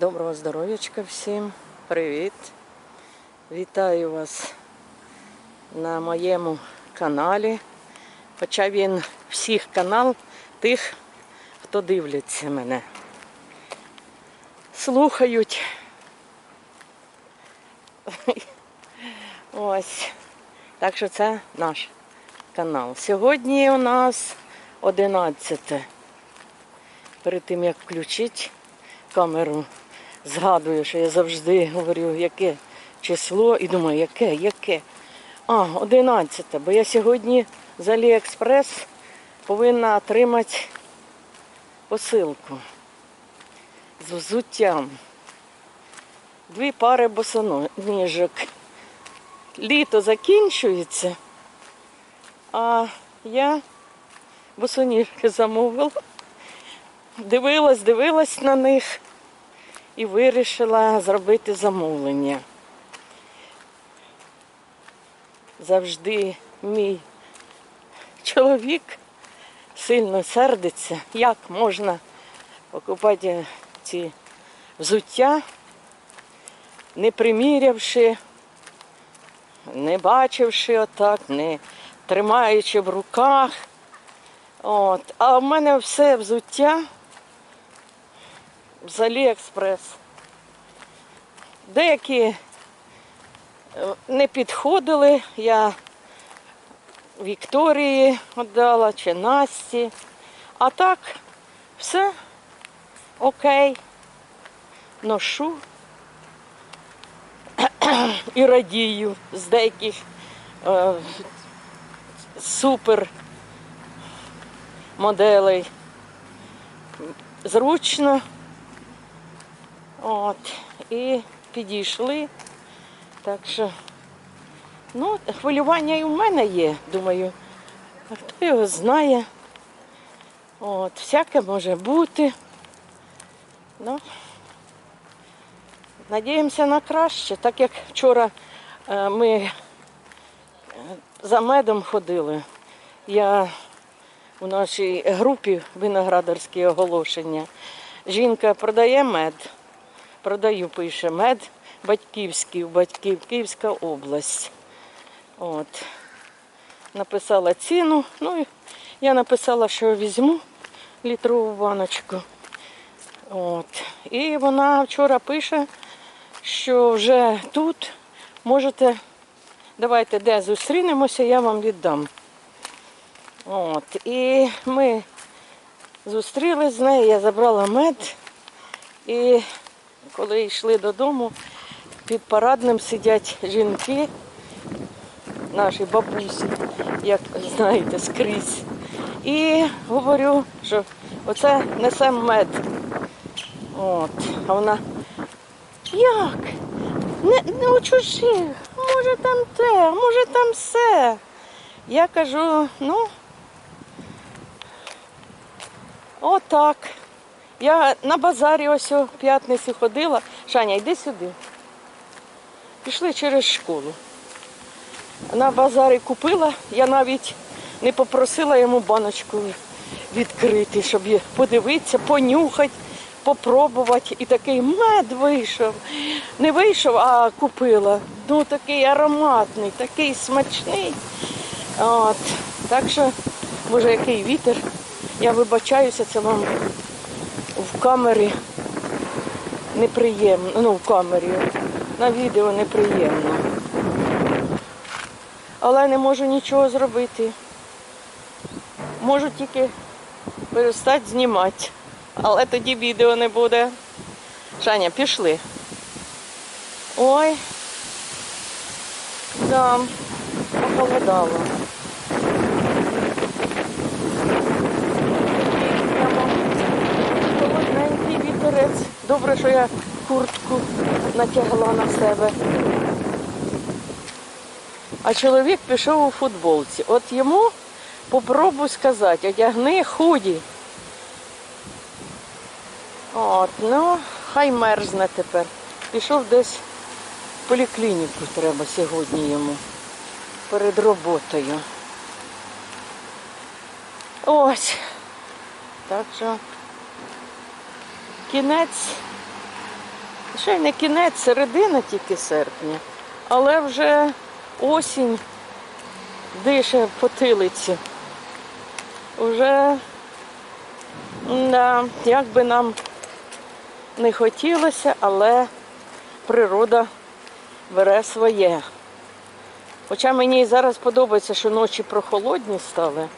Доброго здоров'ячка всім. Привіт. Вітаю вас на моєму каналі. Хоча він всіх канал тих, хто дивляться мене. Слухають. Ось. Так що це наш канал. Сьогодні у нас 11. Перед тим як включити камеру, згадую, що я завжди говорю, яке число, і думаю, яке, яке. А, 11, бо я сьогодні з Аліекспрес повинна отримати посилку з взуттям. Дві пари босоніжок. Літо закінчується, а я босоніжки замовила. Дивилась, дивилась на них і вирішила зробити замовлення. Завжди мій чоловік сильно сердиться, як можна покупати ці взуття, не примірявши, не бачивши отак, не тримаючи в руках. От. А в мене все взуття з Аліекспрес. Деякі е, не підходили, я Вікторії віддала чи Насті. А так все окей. Ношу і радію з деяких е, супер моделей. Зручно. От. І підійшли. Так що, ну, хвилювання і в мене є, думаю. А хто його знає? От, всяке може бути. Ну, надіємося на краще, так як вчора е, ми е, за медом ходили. Я у нашій групі виноградарські оголошення. Жінка продає мед, продаю, пише мед батьківський, батьків Київська область. От. Написала ціну. Ну, я написала, що візьму літрову баночку. От. І вона вчора пише, що вже тут можете, давайте де зустрінемося, я вам віддам. От. І ми зустрілись з нею, я забрала мед. І коли йшли додому, під парадним сидять жінки, наші бабусі, як знаєте, скрізь. І говорю, що оце несе мед. От. А вона, як? Не, не у чужих, може там те, може там все. Я кажу, ну, отак. Я на базарі ось у п'ятницю ходила. Шаня, йди сюди. Пішли через школу. На базарі купила, я навіть не попросила йому баночку відкрити, щоб подивитися, понюхати, попробувати. І такий мед вийшов. Не вийшов, а купила. Ну такий ароматний, такий смачний. От. Так що, може, який вітер. Я вибачаюся, це вам камері неприємно. Ну, в камері. На відео неприємно. Але не можу нічого зробити. Можу тільки перестати знімати. Але тоді відео не буде. Шаня, пішли. Ой. Да, похолодало. Добре, що я куртку натягла на себе. А чоловік пішов у футболці. От йому попробуй сказати, одягни худі. От, ну, хай мерзне тепер. Пішов десь в поліклініку треба сьогодні йому. Перед роботою. Ось. Так що кінець ще не кінець, середина тільки серпня, але вже осінь дише в потилиці. Уже да, як би нам не хотілося, але природа бере своє. Хоча мені і зараз подобається, що ночі прохолодні стали.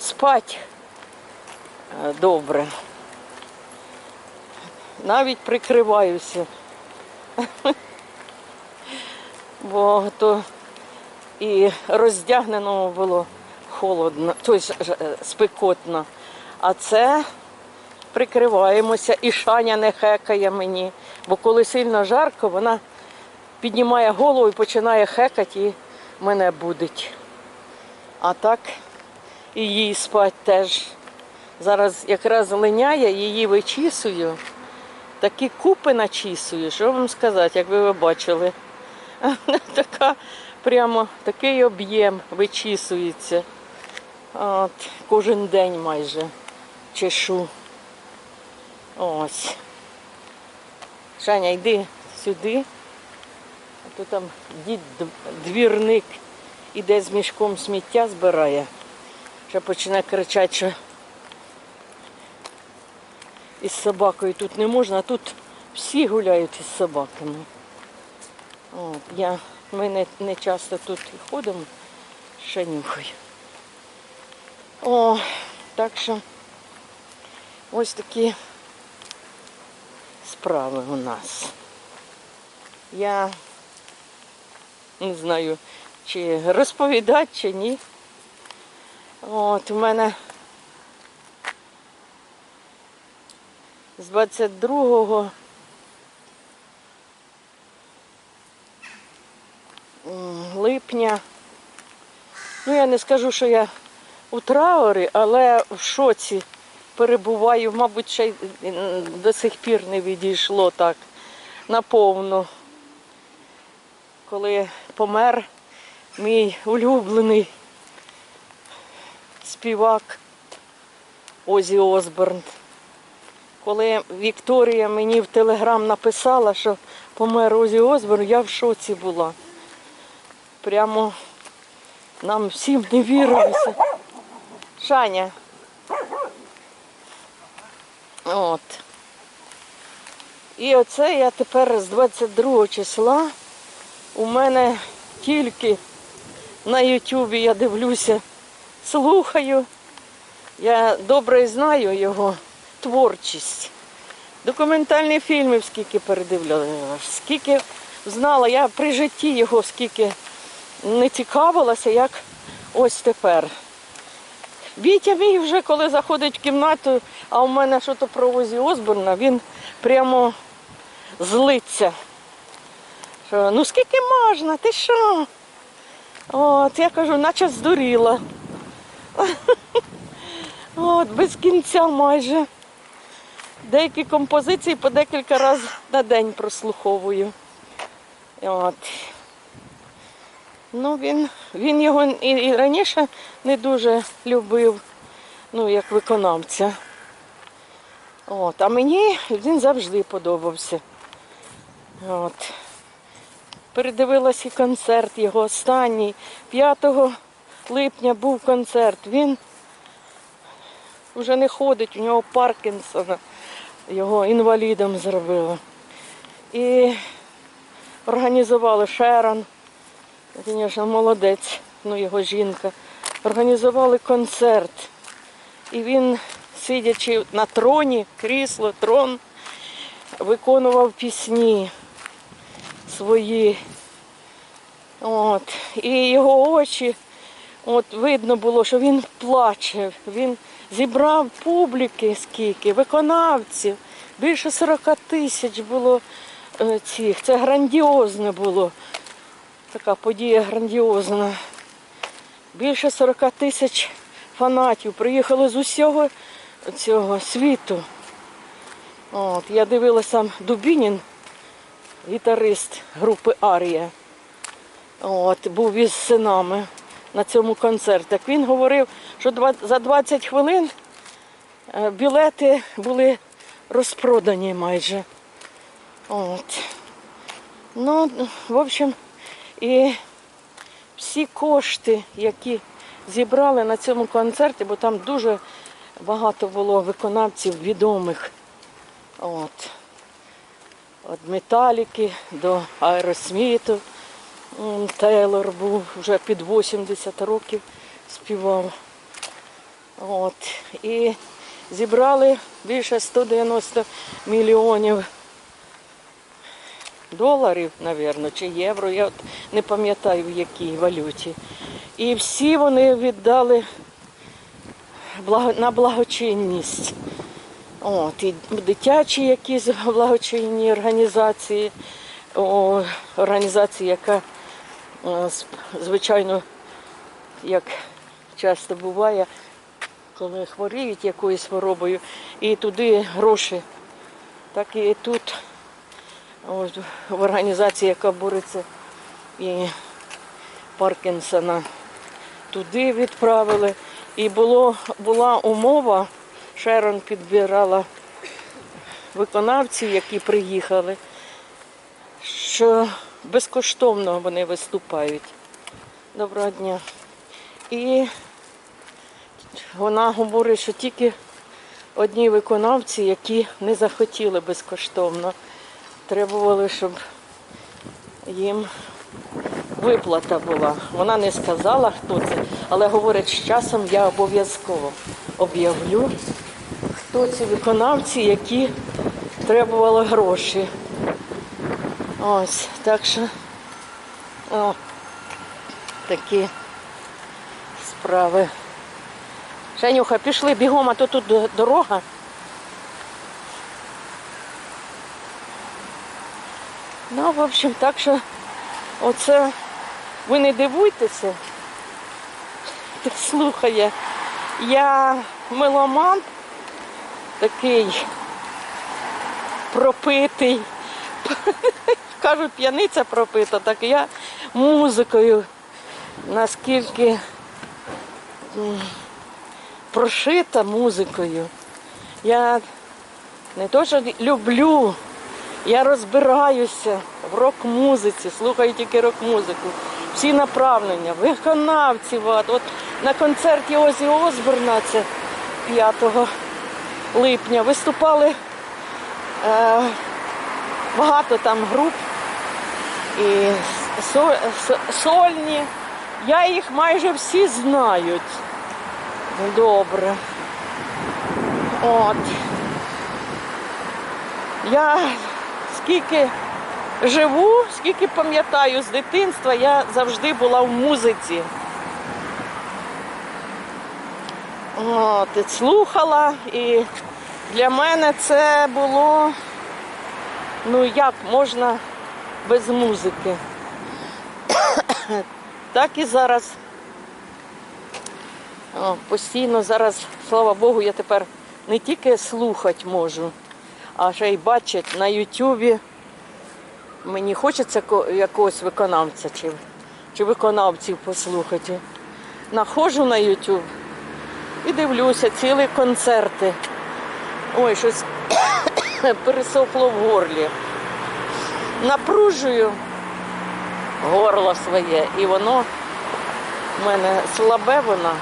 Спать е, добре. Навіть прикриваюся. Бо то і роздягненому було холодно, тобто спекотно. А це прикриваємося, і Шаня не хекає мені. Бо коли сильно жарко, вона піднімає голову і починає хекати і мене будить. А так і їй спать теж. Зараз якраз линяє, її вичісую. Такі купи начісую, що вам сказати, як ви бачили. Така прямо такий об'єм вичісується. От, кожен день майже чешу. Ось. Шаня, йди сюди. А то там дід двірник іде з мішком сміття збирає. Ще почне кричати, що із собакою тут не можна, а тут всі гуляють із собаками. От, я, ми не, не часто тут ходимо, ще нюхаю. О, так що ось такі справи у нас. Я не знаю, чи розповідати, чи ні. От у мене з 22 липня. Ну, я не скажу, що я у траурі, але в шоці перебуваю, мабуть, ще й до сих пір не відійшло так наповну. Коли помер мій улюблений співак Озі Осборн. Коли Вікторія мені в телеграм написала, що помер Озі Осборн, я в шоці була. Прямо нам всім не вірилося. Шаня. От. І оце я тепер з 22 числа у мене тільки на Ютубі я дивлюся, слухаю. Я добре знаю його творчість. Документальні фільми скільки передивлялася, скільки знала, я при житті його скільки не цікавилася, як ось тепер. Вітя мій вже коли заходить в кімнату, а у мене що то про Озі Осборна, він прямо злиться. Що, ну скільки можна? Ти що? От, я кажу, наче здуріла. От, без кінця майже. Деякі композиції по декілька разів на день прослуховую. От. Ну, він, він його і, і раніше не дуже любив, ну, як виконавця. От. А мені він завжди подобався. От. Передивилась і концерт його останній. 5 липня був концерт. Він вже не ходить, у нього Паркінсона, його інвалідом зробили. І організували Шерон, звісно, молодець, ну його жінка. Організували концерт. І він, сидячи на троні, крісло, трон, виконував пісні свої. От. І його очі, от видно було, що він плаче. Він зібрав публіки скільки, виконавців. Більше 40 тисяч було е, цих. Це грандіозне було. Така подія грандіозна. Більше 40 тисяч фанатів приїхали з усього цього світу. От, я дивилася Дубінін, гітарист групи Арія. От, був із синами на цьому концерті. Так він говорив, що за 20 хвилин е, білети були розпродані майже. От. Ну, в общем, і всі кошти, які зібрали на цьому концерті, бо там дуже багато було виконавців відомих. От. Від Металіки до Аеросміту. Тейлор був вже під 80 років співав. От. І зібрали більше 190 мільйонів доларів, мабуть, чи євро, я от не пам'ятаю в якій валюті. І всі вони віддали на благочинність. От, і дитячі якісь благочинні організації, о, організації, яка, звичайно, як часто буває, коли хворіють якоюсь хворобою, і туди гроші. Так і тут от, в організації, яка бореться і Паркінсона, туди відправили. І було, була умова, Шерон підбирала виконавців, які приїхали, що безкоштовно вони виступають. Доброго дня. І вона говорить, що тільки одні виконавці, які не захотіли безкоштовно, требували, щоб їм виплата була. Вона не сказала, хто це, але говорить, з часом я обов'язково об'явлю, хто ці виконавці, які требували гроші. Ось, так що о, такі справи. Женюха, пішли бігом, а то тут дорога. Ну, в общем, так що оце ви не дивуйтеся. Так слухає. Я меломан такий пропитий. Кажуть, п'яниця пропита, так я музикою наскільки прошита музикою. Я не то, що люблю, я розбираюся в рок-музиці, слухаю тільки рок-музику. Всі направлення, виконавців. От, от на концерті Озі Осборна, це 5 липня, виступали е, багато там груп і со- со- сольні. Я їх майже всі знають. Добре. От. Я скільки живу, скільки пам'ятаю з дитинства, я завжди була в музиці. От, і слухала, і для мене це було, ну як можна без музики. Так і зараз. О, постійно зараз, слава Богу, я тепер не тільки слухати можу, а ще й бачити на Ютубі. Мені хочеться ко- якогось виконавця чи, чи виконавців послухати. Находжу на Ютуб і дивлюся цілі концерти. Ой, щось пересохло в горлі. Напружую горло своє, і воно в мене слабе воно.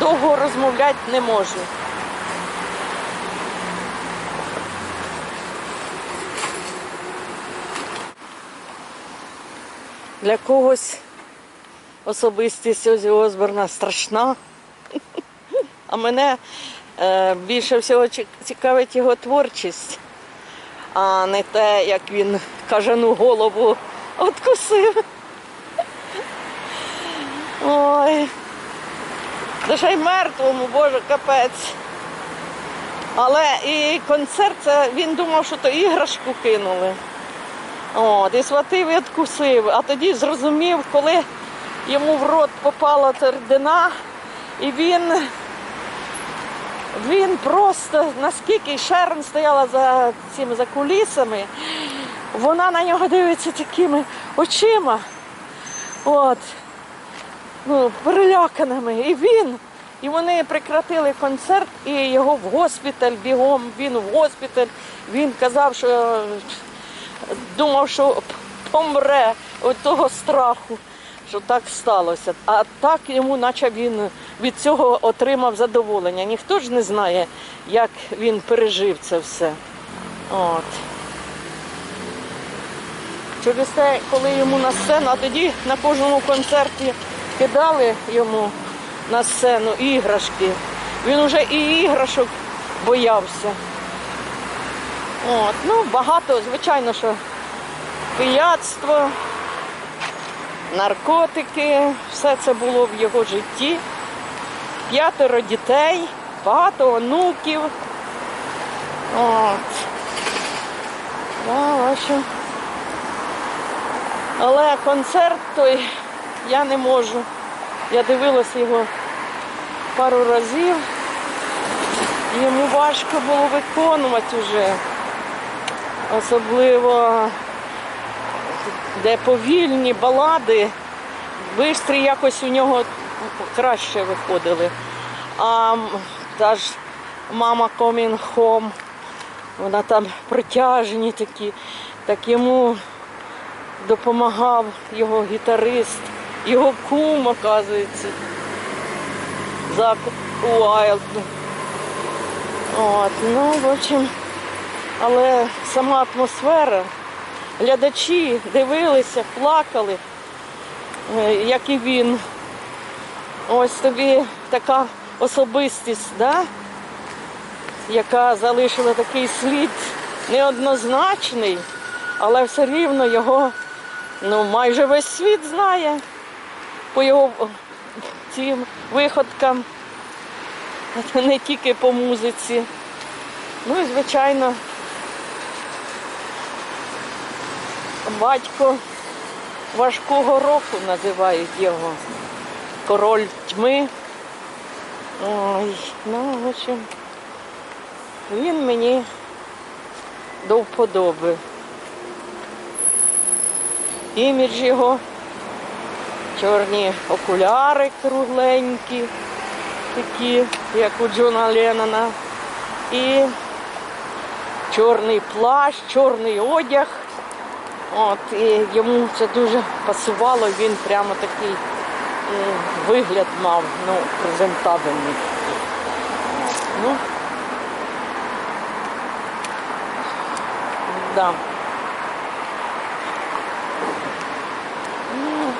Довго розмовляти не можу. Для когось особистість Озі Осборна страшна. А мене е, більше всього цікавить його творчість, а не те, як він кажану голову откусив. Ой. Ще й мертвому, боже, капець. Але і концерт, це він думав, що то іграшку кинули. От, і схватив і откусив. А тоді зрозумів, коли йому в рот попала ця і він, він просто, наскільки Шерон стояла за цими за кулісами, вона на нього дивиться такими очима. От, ну, переляканими. І він. І вони прекратили концерт і його в госпіталь бігом. Він в госпіталь. Він казав, що думав, що помре від того страху, що так сталося. А так йому, наче він від цього отримав задоволення. Ніхто ж не знає, як він пережив це все. От. Через те, коли йому на сцену, а тоді на кожному концерті кидали йому на сцену іграшки. Він уже і іграшок боявся. От, ну, багато, звичайно, що пияцтво, наркотики, все це було в його житті. П'ятеро дітей, багато онуків. От. Да, в. Але концерт той я не можу. Я дивилася його пару разів. Йому важко було виконувати вже. Особливо де повільні балади, бистрі якось у нього краще виходили. А та ж мама coming home, вона там протяжні такі, так йому допомагав його гітарист, його кум, оказується, Зак Уайлд. От, ну, в общем, але сама атмосфера, глядачі дивилися, плакали, е, як і він. Ось тобі така особистість, да? яка залишила такий слід неоднозначний, але все рівно його ну, майже весь світ знає по його цим виходкам, не тільки по музиці. Ну і звичайно, батько важкого року називають його. Король тьми. Ой, ну, в общем, він мені до вподоби. Імідж його, чорні окуляри кругленькі, такі, як у Джона Леннона, і чорний плащ, чорний одяг. От, і йому це дуже пасувало, він прямо такий вигляд мав, ну, презентабельний. Ну, да. Ну,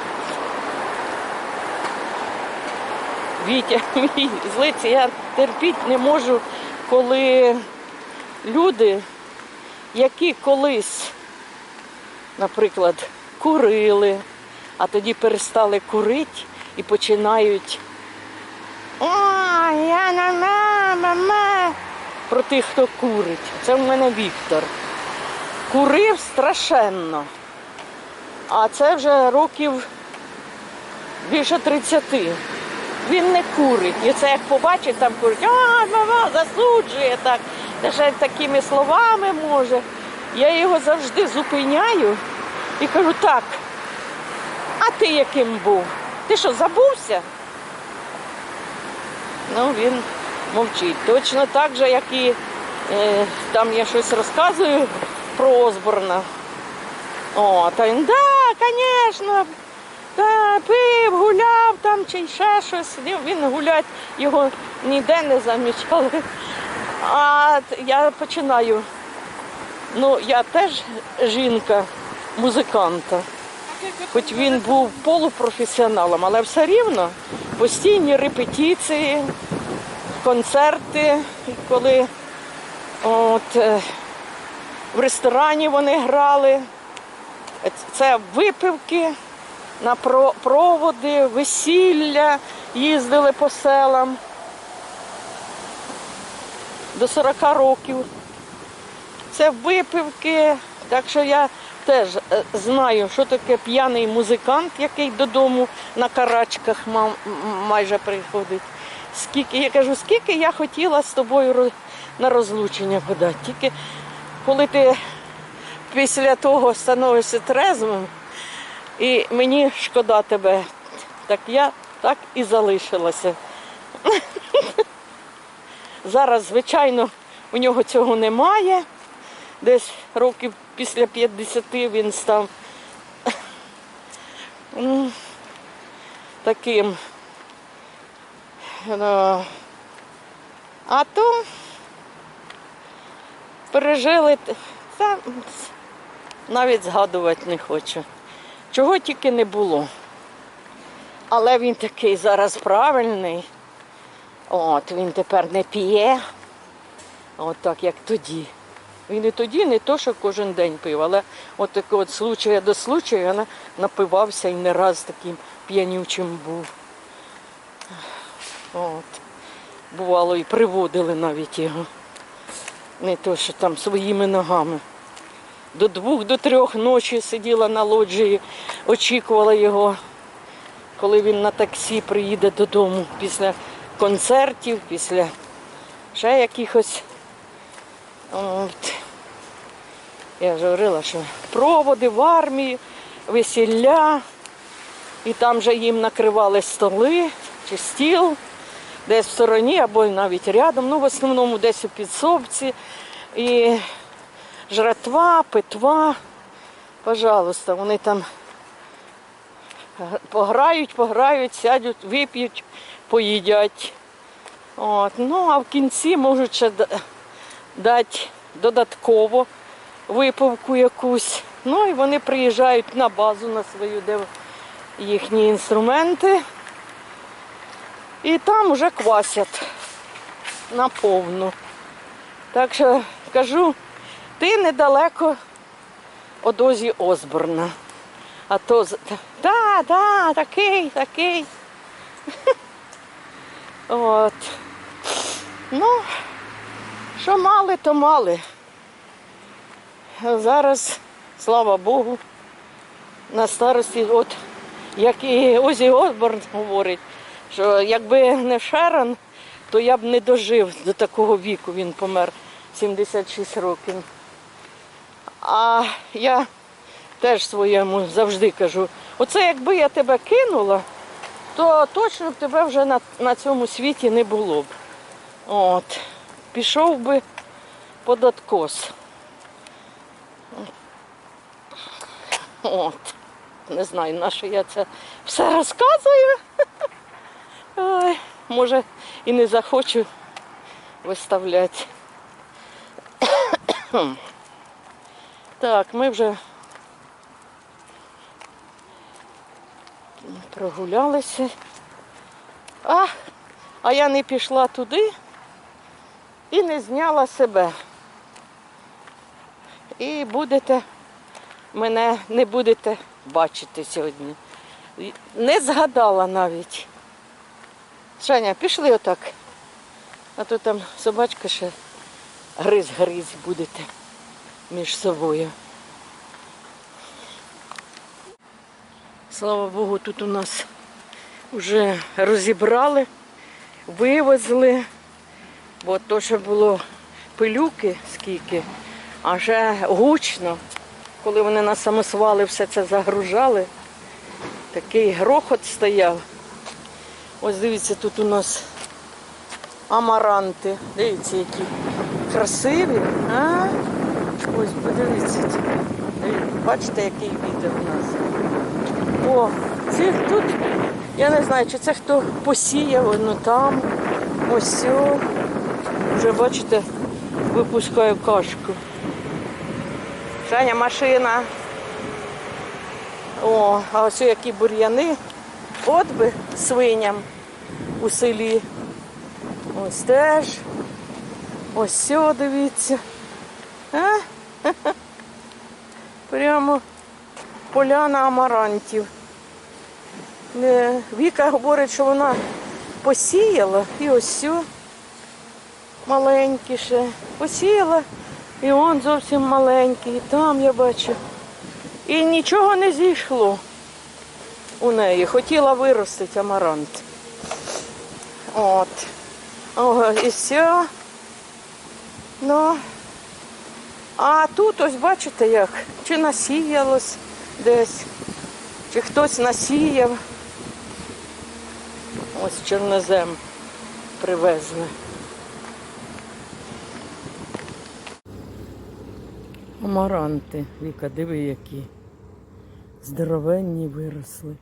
Вітя мій злиться, я терпіти не можу, коли люди, які колись наприклад, курили, а тоді перестали курити і починають. Про тих, хто курить. Це в мене Віктор. Курив страшенно. А це вже років більше 30. Він не курить. І це як побачить, там курить, а, засуджує так. Та ще такими словами може. Я його завжди зупиняю і кажу, так, а ти яким був? Ти що, забувся? Ну, він мовчить. Точно так же, як і е, там я щось розказую про Осборна. О, та він, да, звісно, та, пив, гуляв там чи ще щось. Він гулять, його ніде не замічали. А я починаю. Ну, я теж жінка, музиканта. Хоч він був полупрофесіоналом, але все рівно постійні репетиції, концерти, коли от, е, в ресторані вони грали, це випивки на проводи, весілля, їздили по селам до 40 років. Це випивки, так що я теж е, знаю, що таке п'яний музикант, який додому на карачках майже приходить. Скільки, я кажу, скільки я хотіла з тобою на розлучення подати. Тільки коли ти після того становишся трезвим, і мені шкода тебе, так я так і залишилася. Зараз, звичайно, у нього цього немає. Десь років після 50 він став таким. Ну, а то пережили, та навіть згадувати не хочу. Чого тільки не було. Але він такий зараз правильний. От, він тепер не п'є. От так, як тоді. І тоді не то, що кожен день пив, але от так от случая до случаю вона напивався і не раз таким п'янючим був. От. Бувало, і приводили навіть його. Не то, що там своїми ногами. До двох, до трьох ночі сиділа на лоджії, очікувала його, коли він на таксі приїде додому після концертів, після ще якихось. От. Я вже говорила, що проводи в армії, весілля, і там же їм накривали столи чи стіл, десь в стороні або навіть рядом, ну в основному десь у підсобці. І жратва, питва. Пожалуйста, вони там пограють, пограють, сядуть, вип'ють, поїдять. От. Ну, а в кінці можуть ще дати додатково випивку якусь. Ну і вони приїжджають на базу на свою, де їхні інструменти. І там вже квасять наповну. Так що кажу, ти недалеко від Озі Осборна. А то та, та, такий, такий. От. Ну, що мали, то мали. А Зараз, слава Богу, на старості, от як і Озі Осборн говорить, що якби не Шерон, то я б не дожив до такого віку, він помер 76 років. А я теж своєму завжди кажу, оце якби я тебе кинула, то точно б тебе вже на, на цьому світі не було б. От. Пішов би під откос. От. Не знаю, на що я це все розказую. Ой, може і не захочу виставляти. Так, ми вже прогулялися. А, а я не пішла туди і не зняла себе. І будете мене не будете бачити сьогодні. Не згадала навіть. Шаня, пішли отак. А то там собачка ще гриз-гриз будете між собою. Слава Богу, тут у нас вже розібрали, вивезли, бо то, що було пилюки скільки, а вже гучно, коли вони на самосвали все це загружали, такий грохот стояв. Ось дивіться, тут у нас амаранти. Дивіться, які красиві. А? Ось подивіться. Бачите, який вітер у нас. О, ці тут, я не знаю, чи це хто посіяв, воно там, ось. Вже бачите, випускаю кашку. Женя, машина. О, а ось які бур'яни. От би свиням у селі. Ось теж. Ось сьо, дивіться. А? Прямо поляна амарантів. Е, Віка говорить, що вона посіяла і ось сьо маленькі ще. Посіяла і он зовсім маленький, і там я бачу. І нічого не зійшло у неї. Хотіла виростити амарант. От. О, і все. Ну. А тут ось бачите як, чи насіялось десь, чи хтось насіяв. Ось чорнозем привезли. Амаранти, Віка, диви які. Здоровенні виросли.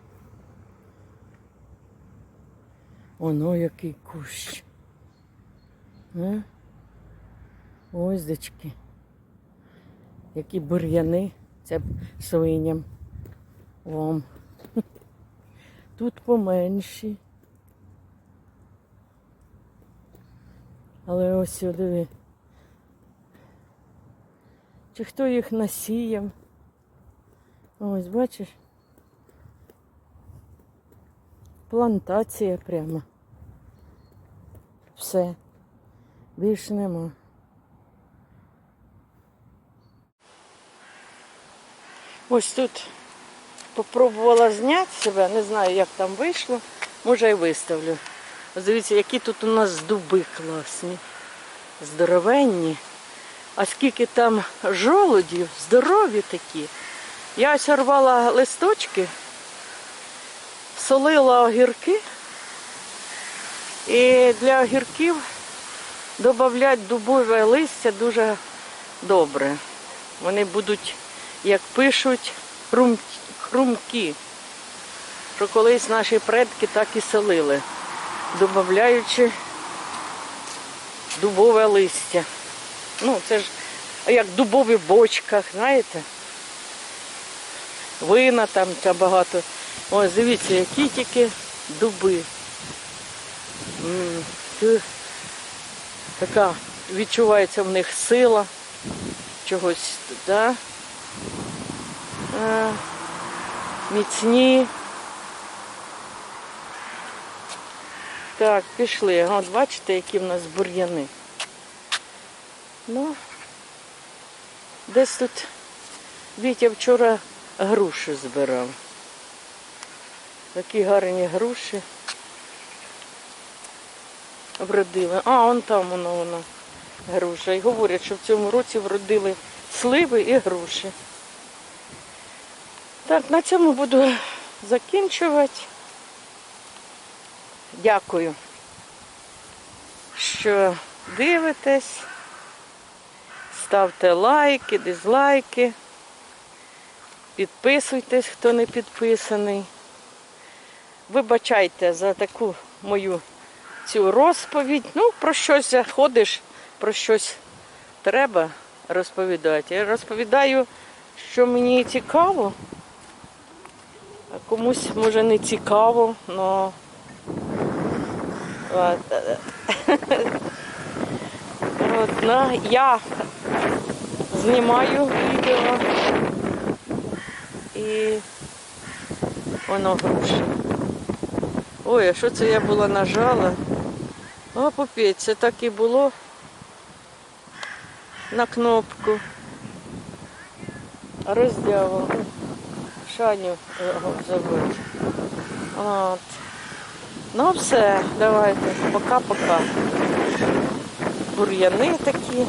Оно який кущ. Е? Ось дочки. Які бур'яни. Це свиням. Вам. Тут поменші. Але ось сюди. Чи хто їх насіяв? Ось, бачиш? Плантація прямо. Все. Більше нема. Ось тут попробувала зняти себе, не знаю, як там вийшло. Може і виставлю. Дивіться, які тут у нас дуби класні, здоровенні. А скільки там жолудів, здорові такі. Я ось рвала листочки, солила огірки. І для огірків додати дубове листя дуже добре. Вони будуть, як пишуть, хрум- хрумкі. Що колись наші предки так і солили, додаючи дубове листя. Ну, це ж як в дубових бочках, знаєте? Вина там та багато. Ось дивіться, які тільки дуби. Така відчувається в них сила чогось, да? Міцні. Так, пішли. От бачите, які в нас бур'яни. Ну, десь тут Вітя вчора груші збирав. Такі гарні груші. Вродили. А, он там воно воно груша. І говорять, що в цьому році вродили сливи і груші. Так, на цьому буду закінчувати. Дякую, що дивитесь. Ставте лайки, дизлайки. Підписуйтесь, хто не підписаний. Вибачайте за таку мою цю розповідь. Ну, про щось заходиш, про щось треба розповідати. Я розповідаю, що мені цікаво, а комусь може не цікаво, але От, е, на, я знімаю відео і воно груша. Ой, а що це я була нажала? О, попіть, це так і було на кнопку. Роздявила. Шаню його забити. От. Ну все, давайте. Пока-пока. Бур'яни такі.